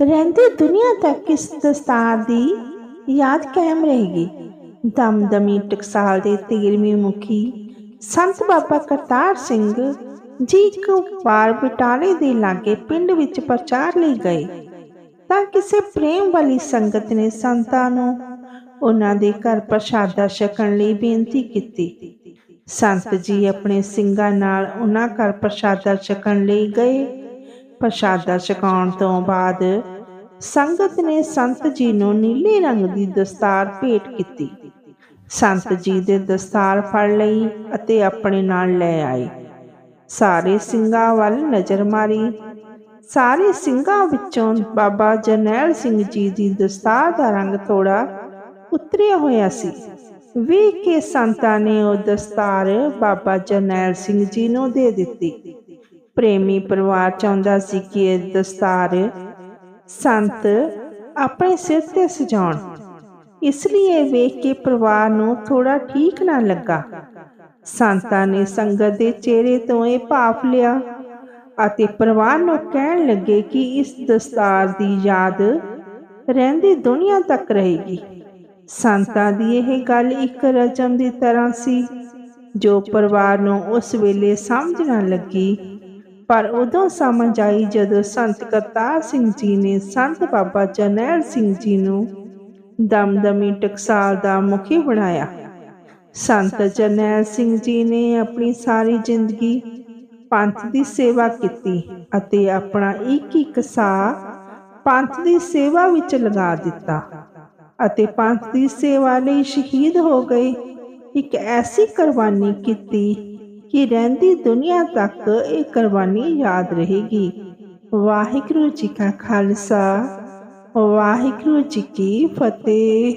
ਰਹਿੰਦੀ ਦੁਨੀਆ ਤੱਕ ਇਸ ਦਸਤਾਰ ਦੀ ਯਾਦ ਕਾਇਮ ਰਹੇਗੀ। ਦਮਦਮੀ ਟਕਸਾਲ ਦੇ 13ਵੀਂ ਮੁਖੀ ਸੰਤ ਬਾਬਾ ਕਰਤਾਰ ਸਿੰਘ ਜੀ ਇੱਕ ਵਾਰ ਬਟਾਲੇ ਦੇ ਲਾਗੇ ਪਿੰਡ ਵਿੱਚ ਪ੍ਰਚਾਰ ਲਈ ਗਏ। ਤਾਂ ਕਿਸੇ ਪ੍ਰੇਮ ਵਾਲੀ ਸੰਗਤ ਨੇ ਸੰਤਾਂ ਨੂੰ ਉਹਨਾਂ ਦੇ ਘਰ ਪ੍ਰਸ਼ਾਦਾ ਛਕਣ ਲਈ ਬੇਨਤੀ ਕੀਤੀ। ਸੰਤ ਜੀ ਆਪਣੇ ਸਿੰਘਾਂ ਨਾਲ ਉਹਨਾਂ ਘਰ ਪ੍ਰਸ਼ਾਦਾ ਛਕਣ ਲਈ ਗਏ। ਪ੍ਰਸ਼ਾਦਾ ਛਕਾਉਣ ਤੋਂ ਬਾਅਦ ਸੰਗਤ ਨੇ ਸੰਤ ਜੀ ਨੂੰ ਨੀਲੇ ਰੰਗ ਦੀ ਦਸਤਾਰ ਭੇਟ ਕੀਤੀ। ਸੰਤ ਜੀ ਦੇ ਦਸਤਾਰ ਫੜ ਲਈ ਅਤੇ ਆਪਣੇ ਨਾਲ ਲੈ ਆਏ। ਸਾਰੇ ਸਿੰਘਾਂ ਵੱਲ ਨਜ਼ਰ ਮਾਰੀ। ਸਾਰੇ ਸਿੰਘਾਂ ਵਿੱਚੋਂ ਬਾਬਾ ਜਰਨੈਲ ਸਿੰਘ ਜੀ ਦੀ ਦਸਤਾਰ ਦਾ ਰੰਗ ਥੋੜਾ ਉਤਰਿਆ ਹੋਇਆ ਸੀ। ਵੇਖ ਕੇ ਸੰਤਾਂ ਨੇ ਉਹ ਦਸਤਾਰ ਬਾਬਾ ਜਰਨੈਲ ਸਿੰਘ ਜੀ ਨੂੰ ਦੇ ਦਿੱਤੀ। ਪ੍ਰੇਮੀ ਪਰਿਵਾਰ ਚਾਹੁੰਦਾ ਸੀ ਕਿ ਇਹ ਦਸਤਾਰ ਸੰਤ ਆਪਣੇ ਸਿਰ ਤੇ ਸਜਾਉਣ। ਇਸ ਲਈ ਇਹ ਵੇਖ ਕੇ ਪਰਿਵਾਰ ਨੂੰ ਥੋੜਾ ਠੀਕ ਨਾ ਲੱਗਾ। ਸੰਤਾਂ ਨੇ ਸੰਗਤ ਦੇ ਚਿਹਰੇ ਤੋਂ ਇਹ ਭਾਫ ਲਿਆ ਅਤੇ ਪਰਿਵਾਰ ਨੂੰ ਕਹਿਣ ਲੱਗੇ ਕਿ ਇਸ ਦਸਤਾਰ ਦੀ ਯਾਦ ਰਹਿੰਦੀ ਦੁਨੀਆ ਤੱਕ ਰਹੇਗੀ। ਸੰਤਾਂ ਦੀ ਇਹ ਗੱਲ ਇੱਕ ਰਜਮ ਦੀ ਤਰ੍ਹਾਂ ਸੀ, ਜੋ ਪਰਿਵਾਰ ਨੂੰ ਉਸ ਵੇਲੇ ਸਮਝ ਨਾ ਲੱਗੀ ਪਰ ਉਦੋਂ ਸਮਝ ਆਈ ਜਦੋਂ ਸੰਤ ਕਰਤਾਰ ਸਿੰਘ ਜੀ ਨੇ ਸੰਤ ਬਾਬਾ ਜਰਨੈਲ ਸਿੰਘ ਜੀ ਨੂੰ ਦਮਦਮੀ ਟਕਸਾਲ ਦਾ ਮੁਖੀ ਬਣਾਇਆ। ਸੰਤ ਜਰਨੈਲ ਸਿੰਘ ਜੀ ਨੇ ਆਪਣੀ ਸਾਰੀ ਜ਼ਿੰਦਗੀ ਪੰਥ ਦੀ ਸੇਵਾ ਕੀਤੀ ਅਤੇ ਆਪਣਾ ਇੱਕ ਇੱਕ ਸਾਹ ਪੰਥ ਦੀ ਸੇਵਾ ਵਿੱਚ ਲਗਾ ਦਿੱਤਾ। ਅਤੇ ਪੰਥ ਦੀ ਸੇਵਾ ਲਈ ਸ਼ਹੀਦ ਹੋ ਗਏ। ਇੱਕ ਐਸੀ ਕੁਰਬਾਨੀ ਕੀਤੀ ਕਿ ਰਹਿੰਦੀ ਦੁਨੀਆ ਤੱਕ ਇਹ ਕੁਰਬਾਨੀ ਯਾਦ ਰਹੇਗੀ। ਵਾਹਿਗੁਰੂ ਜੀ ਕਾ ਖਾਲਸਾ, ਵਾਹਿਗੁਰੂ ਜੀ ਕੀ ਫਤਿਹ।